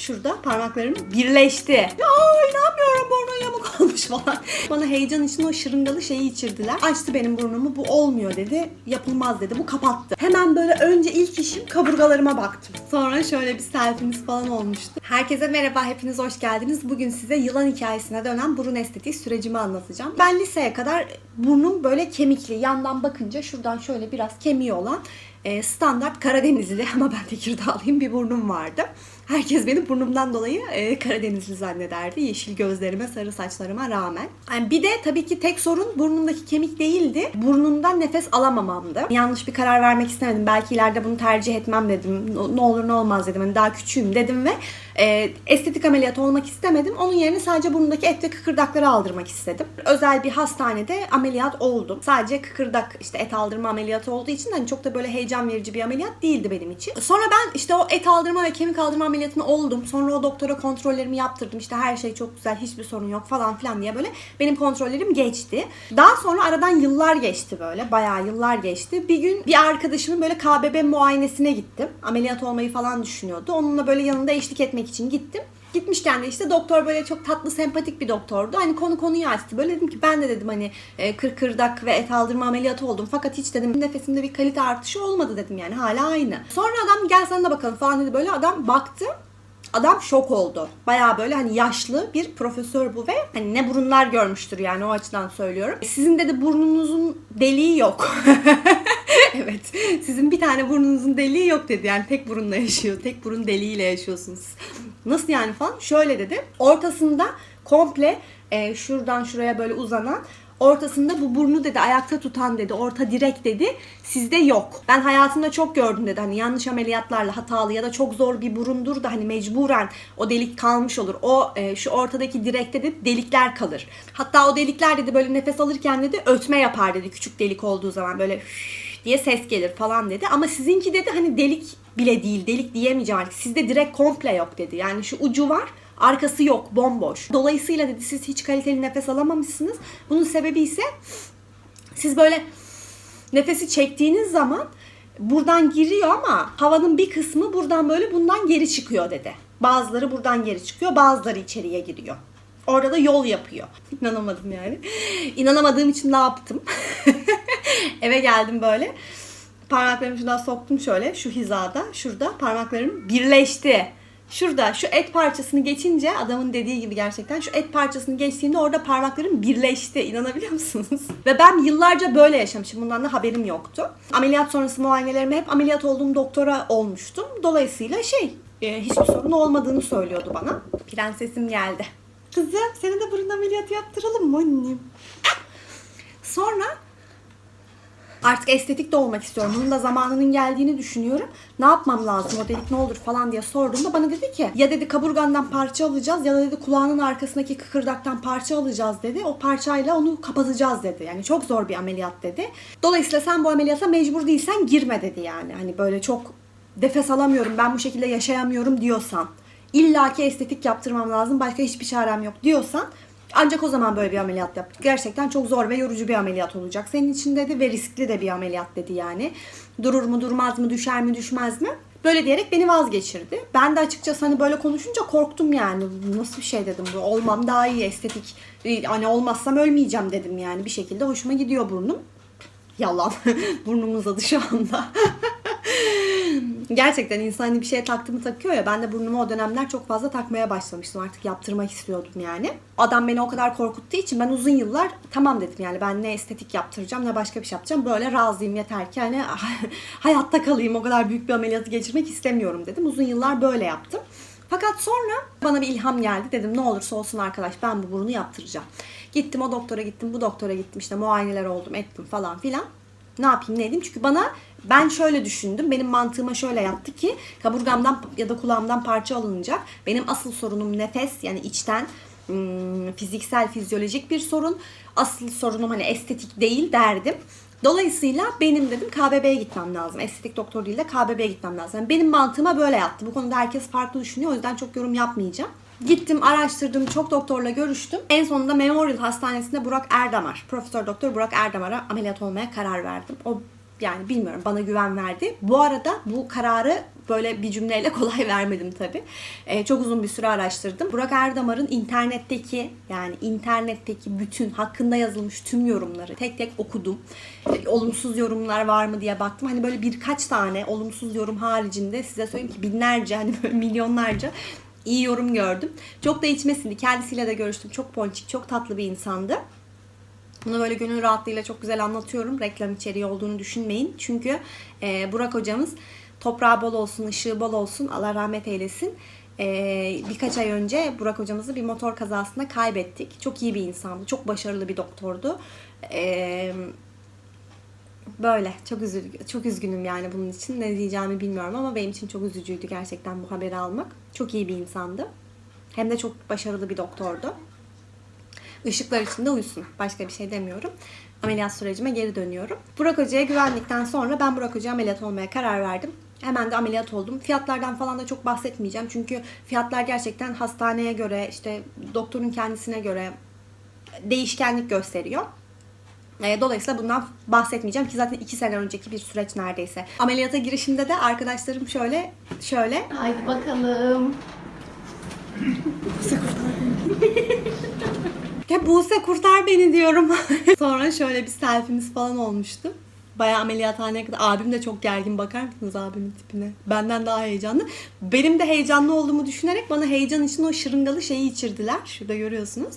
Şurada parmaklarım birleşti. Ya inanmıyorum burnun yamuk olmuş falan. Bana heyecan için o şırıngalı şeyi içirdiler. Açtı benim burnumu bu olmuyor dedi. Yapılmaz dedi. Bu kapattı. Hemen böyle önce ilk işim kaburgalarıma baktım. Sonra şöyle bir selfie'miz falan olmuştu. Herkese merhaba, hepiniz hoş geldiniz. Bugün size yılan hikayesine dönen burun estetiği sürecimi anlatacağım. Ben liseye kadar burnum böyle kemikli. Yandan bakınca şuradan şöyle biraz kemiği olan e, standart Karadenizli ama ben Tekirdağlıyım bir burnum vardı. Herkes beni burnumdan dolayı e, Karadenizli zannederdi. Yeşil gözlerime, sarı saçlarıma rağmen. Yani bir de tabii ki tek sorun burnumdaki kemik değildi. Burnumdan nefes alamamamdı. Yanlış bir karar vermek istemedim. Belki ileride bunu tercih etmem dedim. Ne olur ne olmaz dedim. Hani daha küçüğüm dedim ve e, estetik ameliyat olmak istemedim. Onun yerine sadece burnumdaki et ve kıkırdakları aldırmak istedim. Özel bir hastanede ameliyat oldum. Sadece kıkırdak işte et aldırma ameliyatı olduğu için hani çok da böyle heyecan verici bir ameliyat değildi benim için. Sonra ben işte o et aldırma ve kemik aldırma ameliyatını oldum. Sonra o doktora kontrollerimi yaptırdım. İşte her şey çok güzel, hiçbir sorun yok falan filan diye böyle benim kontrollerim geçti. Daha sonra aradan yıllar geçti böyle. Bayağı yıllar geçti. Bir gün bir arkadaşımın böyle KBB muayenesine gittim. Ameliyat olmayı falan düşünüyordu. Onunla böyle yanında eşlik etmek için gittim. Gitmişken de işte doktor böyle çok tatlı sempatik bir doktordu. Hani konu konuyu açtı. Böyle dedim ki ben de dedim hani e, kırkırdak ve et aldırma ameliyatı oldum. Fakat hiç dedim nefesimde bir kalite artışı olmadı dedim yani hala aynı. Sonra adam gel sana da bakalım falan dedi böyle adam baktı. Adam şok oldu. Bayağı böyle hani yaşlı bir profesör bu ve hani ne burunlar görmüştür yani o açıdan söylüyorum. Sizin dedi burnunuzun deliği yok. evet. Sizin bir tane burnunuzun deliği yok dedi. Yani tek burunla yaşıyor. Tek burun deliğiyle yaşıyorsunuz. Nasıl yani falan? Şöyle dedi. Ortasında komple e, şuradan şuraya böyle uzanan Ortasında bu burnu dedi ayakta tutan dedi orta direk dedi sizde yok. Ben hayatımda çok gördüm dedi hani yanlış ameliyatlarla hatalı ya da çok zor bir burundur da hani mecburen o delik kalmış olur. O e, şu ortadaki direkte dedi delikler kalır. Hatta o delikler dedi böyle nefes alırken dedi ötme yapar dedi küçük delik olduğu zaman böyle diye ses gelir falan dedi. Ama sizinki dedi hani delik bile değil delik diyemeyeceğim sizde direkt komple yok dedi. Yani şu ucu var Arkası yok, bomboş. Dolayısıyla dedi siz hiç kaliteli nefes alamamışsınız. Bunun sebebi ise siz böyle nefesi çektiğiniz zaman buradan giriyor ama havanın bir kısmı buradan böyle bundan geri çıkıyor dedi. Bazıları buradan geri çıkıyor, bazıları içeriye giriyor. Orada da yol yapıyor. İnanamadım yani. İnanamadığım için ne yaptım? Eve geldim böyle. Parmaklarımı şuradan soktum şöyle şu hizada. Şurada parmaklarım birleşti. Şurada şu et parçasını geçince adamın dediği gibi gerçekten şu et parçasını geçtiğinde orada parmaklarım birleşti. İnanabiliyor musunuz? Ve ben yıllarca böyle yaşamışım. Bundan da haberim yoktu. Ameliyat sonrası muayenelerime hep ameliyat olduğum doktora olmuştum. Dolayısıyla şey e, hiçbir sorun olmadığını söylüyordu bana. Prensesim geldi. Kızım seni de burun ameliyatı yaptıralım mı annem? Sonra Artık estetik de olmak istiyorum. Bunun da zamanının geldiğini düşünüyorum. Ne yapmam lazım o delik ne olur falan diye sorduğumda bana dedi ki ya dedi kaburgandan parça alacağız ya da dedi kulağının arkasındaki kıkırdaktan parça alacağız dedi. O parçayla onu kapatacağız dedi. Yani çok zor bir ameliyat dedi. Dolayısıyla sen bu ameliyata mecbur değilsen girme dedi yani. Hani böyle çok nefes alamıyorum ben bu şekilde yaşayamıyorum diyorsan illaki estetik yaptırmam lazım başka hiçbir çarem yok diyorsan ancak o zaman böyle bir ameliyat yap. Gerçekten çok zor ve yorucu bir ameliyat olacak. Senin için dedi ve riskli de bir ameliyat dedi yani. Durur mu durmaz mı düşer mi düşmez mi? Böyle diyerek beni vazgeçirdi. Ben de açıkçası hani böyle konuşunca korktum yani. Nasıl bir şey dedim bu. Olmam daha iyi estetik. Hani olmazsam ölmeyeceğim dedim yani. Bir şekilde hoşuma gidiyor burnum. Yalan. Burnum uzadı şu anda. Gerçekten insan hani bir şeye taktı mı takıyor ya. Ben de burnumu o dönemler çok fazla takmaya başlamıştım. Artık yaptırmak istiyordum yani. Adam beni o kadar korkuttuğu için ben uzun yıllar tamam dedim yani ben ne estetik yaptıracağım ne başka bir şey yapacağım. Böyle razıyım yeter ki hani hayatta kalayım. O kadar büyük bir ameliyatı geçirmek istemiyorum dedim. Uzun yıllar böyle yaptım. Fakat sonra bana bir ilham geldi. Dedim ne olursa olsun arkadaş ben bu burnu yaptıracağım. Gittim o doktora gittim bu doktora gittim işte muayeneler oldum ettim falan filan. Ne yapayım ne edeyim? Çünkü bana ben şöyle düşündüm. Benim mantığıma şöyle yattı ki kaburgamdan ya da kulağımdan parça alınacak. Benim asıl sorunum nefes yani içten ım, fiziksel fizyolojik bir sorun. Asıl sorunum hani estetik değil derdim. Dolayısıyla benim dedim KBB'ye gitmem lazım. Estetik doktor değil de KBB'ye gitmem lazım. Yani benim mantığıma böyle yattı. Bu konuda herkes farklı düşünüyor. O yüzden çok yorum yapmayacağım. Gittim, araştırdım, çok doktorla görüştüm. En sonunda Memorial Hastanesi'nde Burak Erdamar, Profesör Doktor Burak Erdamar'a ameliyat olmaya karar verdim. O yani bilmiyorum bana güven verdi. Bu arada bu kararı böyle bir cümleyle kolay vermedim tabii. Ee, çok uzun bir süre araştırdım. Burak Erdamar'ın internetteki yani internetteki bütün hakkında yazılmış tüm yorumları tek tek okudum. Ee, olumsuz yorumlar var mı diye baktım. Hani böyle birkaç tane olumsuz yorum haricinde size söyleyeyim ki binlerce hani böyle milyonlarca iyi yorum gördüm. Çok da içmesindi. Kendisiyle de görüştüm. Çok ponçik, çok tatlı bir insandı. Bunu böyle gönül rahatlığıyla çok güzel anlatıyorum. Reklam içeriği olduğunu düşünmeyin. Çünkü e, Burak hocamız toprağı bol olsun, ışığı bol olsun. Allah rahmet eylesin. E, birkaç ay önce Burak hocamızı bir motor kazasında kaybettik. Çok iyi bir insandı. Çok başarılı bir doktordu. E, böyle çok üzül çok üzgünüm yani bunun için. Ne diyeceğimi bilmiyorum ama benim için çok üzücüydü gerçekten bu haberi almak. Çok iyi bir insandı. Hem de çok başarılı bir doktordu. Işıklar içinde uyusun. Başka bir şey demiyorum. Ameliyat sürecime geri dönüyorum. Burak Hoca'ya güvendikten sonra ben Burak Hoca'ya ameliyat olmaya karar verdim. Hemen de ameliyat oldum. Fiyatlardan falan da çok bahsetmeyeceğim. Çünkü fiyatlar gerçekten hastaneye göre, işte doktorun kendisine göre değişkenlik gösteriyor. E, Dolayısıyla bundan bahsetmeyeceğim ki zaten iki sene önceki bir süreç neredeyse. Ameliyata girişimde de arkadaşlarım şöyle, şöyle. Haydi bakalım. Ya Buse kurtar beni diyorum. Sonra şöyle bir selfie'miz falan olmuştu. Bayağı ameliyathaneye kadar. Abim de çok gergin. Bakar mısınız abimin tipine? Benden daha heyecanlı. Benim de heyecanlı olduğumu düşünerek bana heyecan için o şırıngalı şeyi içirdiler. Şurada görüyorsunuz.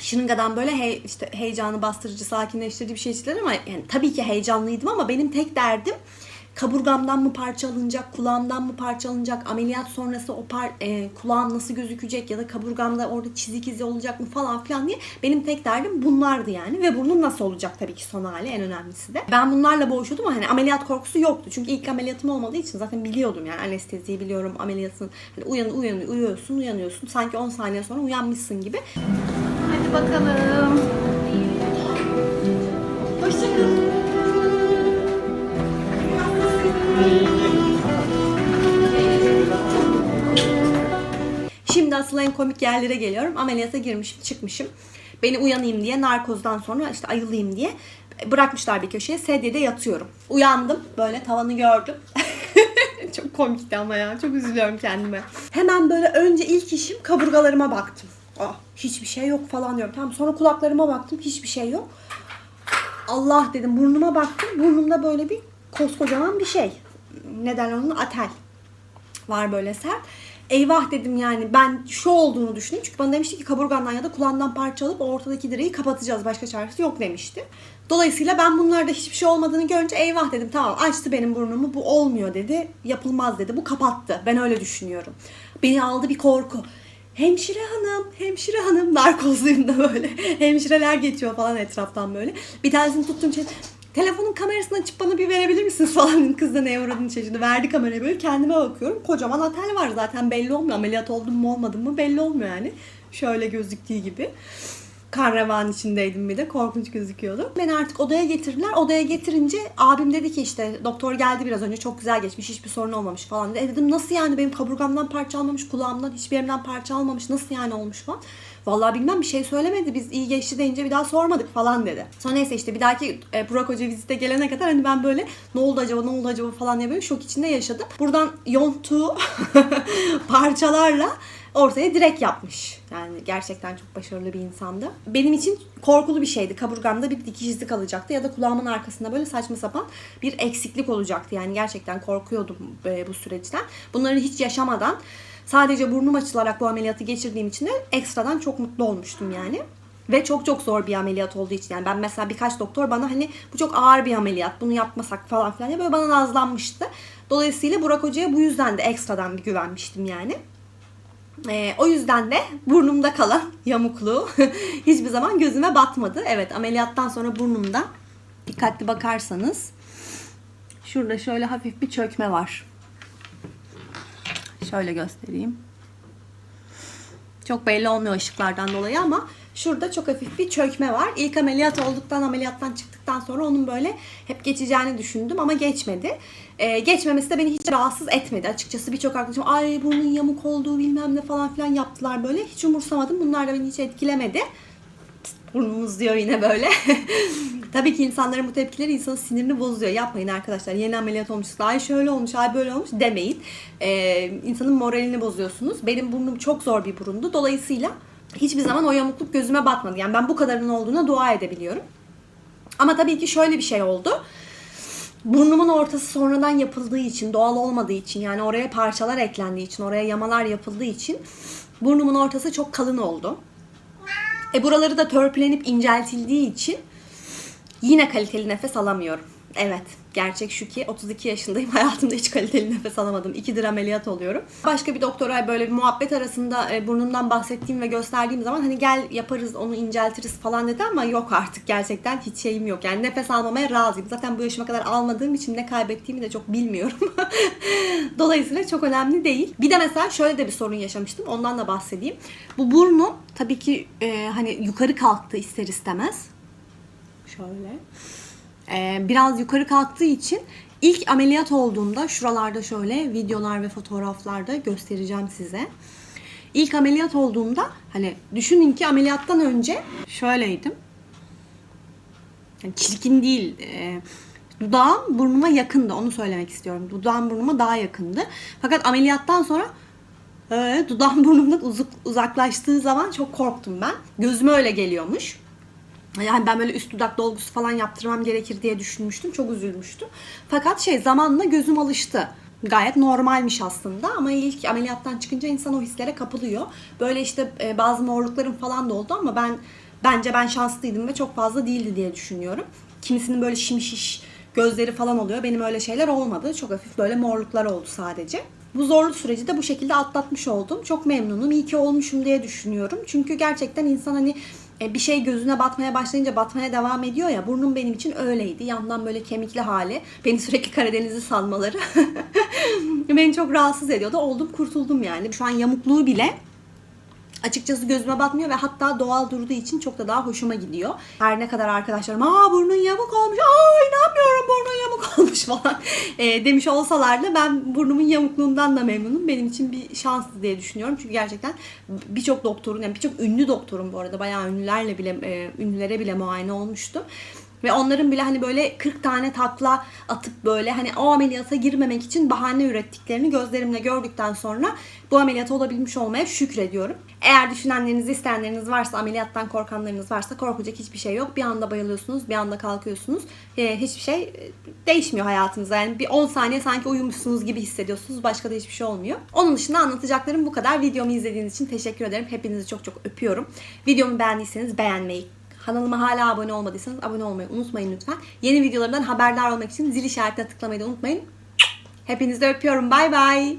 Şırıngadan böyle he, işte heyecanı bastırıcı, sakinleştirici bir şey içtiler ama yani tabii ki heyecanlıydım ama benim tek derdim kaburgamdan mı parça alınacak, kulağımdan mı parça alınacak, ameliyat sonrası o par, e, kulağım nasıl gözükecek ya da kaburgamda orada çizik izi olacak mı falan filan diye benim tek derdim bunlardı yani ve burnum nasıl olacak tabii ki son hali en önemlisi de. Ben bunlarla boğuşuyordum ama hani ameliyat korkusu yoktu çünkü ilk ameliyatım olmadığı için zaten biliyordum yani anesteziyi biliyorum ameliyatın hani uyan, uyan, uyuyorsun uyanıyorsun sanki 10 saniye sonra uyanmışsın gibi. Hadi bakalım. Şimdi asıl en komik yerlere geliyorum. Ameliyata girmişim, çıkmışım. Beni uyanayım diye, narkozdan sonra işte ayılayım diye bırakmışlar bir köşeye. Sedyede yatıyorum. Uyandım, böyle tavanı gördüm. çok komikti ama ya. Çok üzülüyorum kendime. Hemen böyle önce ilk işim kaburgalarıma baktım. Ah, hiçbir şey yok falan diyorum. Tamam sonra kulaklarıma baktım. Hiçbir şey yok. Allah dedim burnuma baktım. Burnumda böyle bir koskocaman bir şey. Neden onun atel var böyle sert. Eyvah dedim yani ben şu olduğunu düşündüm. Çünkü bana demişti ki kaburgandan ya da kulağından parça alıp ortadaki direği kapatacağız. Başka çaresi yok demişti. Dolayısıyla ben bunlarda hiçbir şey olmadığını görünce eyvah dedim tamam açtı benim burnumu bu olmuyor dedi. Yapılmaz dedi. Bu kapattı. Ben öyle düşünüyorum. Beni aldı bir korku. Hemşire hanım, hemşire hanım narkozluyum da böyle. Hemşireler geçiyor falan etraftan böyle. Bir tanesini tuttum şey, telefonun kamerasını açıp bana bir verebilir misiniz falan. Kız da neye uğradığını şaşırdı. Verdi kamerayı böyle kendime bakıyorum. Kocaman atel var zaten belli olmuyor. Ameliyat oldum mu olmadım mı belli olmuyor yani. Şöyle gözüktüğü gibi. Kan revan içindeydim bir de. Korkunç gözüküyordu. Beni artık odaya getirdiler. Odaya getirince abim dedi ki işte doktor geldi biraz önce çok güzel geçmiş. Hiçbir sorun olmamış falan. dedi. E dedim nasıl yani benim kaburgamdan parça almamış, kulağımdan hiçbir yerimden parça almamış. Nasıl yani olmuş falan. Vallahi bilmem bir şey söylemedi. Biz iyi geçti deyince bir daha sormadık falan dedi. Sonra neyse işte bir dahaki e, Burak Hoca vizite gelene kadar hani ben böyle ne oldu acaba ne oldu acaba falan diye böyle şok içinde yaşadım. Buradan yontu parçalarla ortaya direkt yapmış. Yani gerçekten çok başarılı bir insandı. Benim için korkulu bir şeydi. Kaburgamda bir dikişizlik alacaktı ya da kulağımın arkasında böyle saçma sapan bir eksiklik olacaktı. Yani gerçekten korkuyordum e, bu süreçten. Bunları hiç yaşamadan sadece burnum açılarak bu ameliyatı geçirdiğim için de ekstradan çok mutlu olmuştum yani. Ve çok çok zor bir ameliyat olduğu için yani ben mesela birkaç doktor bana hani bu çok ağır bir ameliyat bunu yapmasak falan filan diye böyle bana nazlanmıştı. Dolayısıyla Burak Hoca'ya bu yüzden de ekstradan bir güvenmiştim yani. Ee, o yüzden de burnumda kalan yamukluğu hiçbir zaman gözüme batmadı. Evet ameliyattan sonra burnumda dikkatli bakarsanız şurada şöyle hafif bir çökme var. Şöyle göstereyim. Çok belli olmuyor ışıklardan dolayı ama şurada çok hafif bir çökme var. İlk ameliyat olduktan ameliyattan çıktıktan sonra onun böyle hep geçeceğini düşündüm ama geçmedi. Ee, geçmemesi de beni hiç rahatsız etmedi. Açıkçası birçok arkadaşım ay burnun yamuk olduğu bilmem ne falan filan yaptılar böyle. Hiç umursamadım. Bunlar da beni hiç etkilemedi. Burnumuz diyor yine böyle. Tabii ki insanların bu tepkileri insanın sinirini bozuyor. Yapmayın arkadaşlar. Yeni ameliyat olmuşsunuz. Ay şöyle olmuş, ay böyle olmuş demeyin. Ee, insanın moralini bozuyorsunuz. Benim burnum çok zor bir burundu. Dolayısıyla hiçbir zaman o yamukluk gözüme batmadı. Yani ben bu kadarının olduğuna dua edebiliyorum. Ama tabii ki şöyle bir şey oldu. Burnumun ortası sonradan yapıldığı için, doğal olmadığı için yani oraya parçalar eklendiği için, oraya yamalar yapıldığı için burnumun ortası çok kalın oldu. E buraları da törpülenip inceltildiği için yine kaliteli nefes alamıyorum. Evet, gerçek şu ki 32 yaşındayım. Hayatımda hiç kaliteli nefes alamadım. İkidir ameliyat oluyorum. Başka bir doktora böyle bir muhabbet arasında e, burnumdan bahsettiğim ve gösterdiğim zaman hani gel yaparız onu inceltiriz falan dedi ama yok artık gerçekten hiç şeyim yok. Yani nefes almamaya razıyım. Zaten bu yaşıma kadar almadığım için ne kaybettiğimi de çok bilmiyorum. Dolayısıyla çok önemli değil. Bir de mesela şöyle de bir sorun yaşamıştım. Ondan da bahsedeyim. Bu burnum tabii ki e, hani yukarı kalktı ister istemez. Şöyle. Ee, biraz yukarı kalktığı için ilk ameliyat olduğumda şuralarda şöyle videolar ve fotoğraflarda göstereceğim size. İlk ameliyat olduğumda hani düşünün ki ameliyattan önce şöyleydim. Yani çirkin değil. e, dudağım burnuma yakındı. Onu söylemek istiyorum. Dudağım burnuma daha yakındı. Fakat ameliyattan sonra e, dudağım burnumdan uzak, uzaklaştığı zaman çok korktum ben. Gözüme öyle geliyormuş. Yani ben böyle üst dudak dolgusu falan yaptırmam gerekir diye düşünmüştüm. Çok üzülmüştüm. Fakat şey zamanla gözüm alıştı. Gayet normalmiş aslında ama ilk ameliyattan çıkınca insan o hislere kapılıyor. Böyle işte e, bazı morluklarım falan da oldu ama ben bence ben şanslıydım ve çok fazla değildi diye düşünüyorum. Kimisinin böyle şimşiş gözleri falan oluyor. Benim öyle şeyler olmadı. Çok hafif böyle morluklar oldu sadece. Bu zorlu süreci de bu şekilde atlatmış oldum. Çok memnunum. İyi ki olmuşum diye düşünüyorum. Çünkü gerçekten insan hani bir şey gözüne batmaya başlayınca batmaya devam ediyor ya. Burnum benim için öyleydi. Yandan böyle kemikli hali. Beni sürekli Karadeniz'i sanmaları. beni çok rahatsız ediyordu. Oldum kurtuldum yani. Şu an yamukluğu bile açıkçası gözüme batmıyor ve hatta doğal durduğu için çok da daha hoşuma gidiyor. Her ne kadar arkadaşlarım aa burnun yamuk olmuş, aa inanmıyorum burnun yamuk olmuş falan e, demiş olsalar da ben burnumun yamukluğundan da memnunum. Benim için bir şanslı diye düşünüyorum. Çünkü gerçekten birçok doktorun, yani birçok ünlü doktorun bu arada bayağı ünlülerle bile, e, ünlülere bile muayene olmuştu. Ve onların bile hani böyle 40 tane takla atıp böyle hani o ameliyata girmemek için bahane ürettiklerini gözlerimle gördükten sonra bu ameliyata olabilmiş olmaya şükrediyorum. Eğer düşünenleriniz, isteyenleriniz varsa, ameliyattan korkanlarınız varsa korkacak hiçbir şey yok. Bir anda bayılıyorsunuz, bir anda kalkıyorsunuz. Ee, hiçbir şey e, değişmiyor hayatınızda. Yani bir 10 saniye sanki uyumuşsunuz gibi hissediyorsunuz. Başka da hiçbir şey olmuyor. Onun dışında anlatacaklarım bu kadar. Videomu izlediğiniz için teşekkür ederim. Hepinizi çok çok öpüyorum. Videomu beğendiyseniz beğenmeyi, Kanalıma hala abone olmadıysanız abone olmayı unutmayın lütfen. Yeni videolarımdan haberdar olmak için zil işaretine tıklamayı da unutmayın. Hepinizi öpüyorum. Bay bay.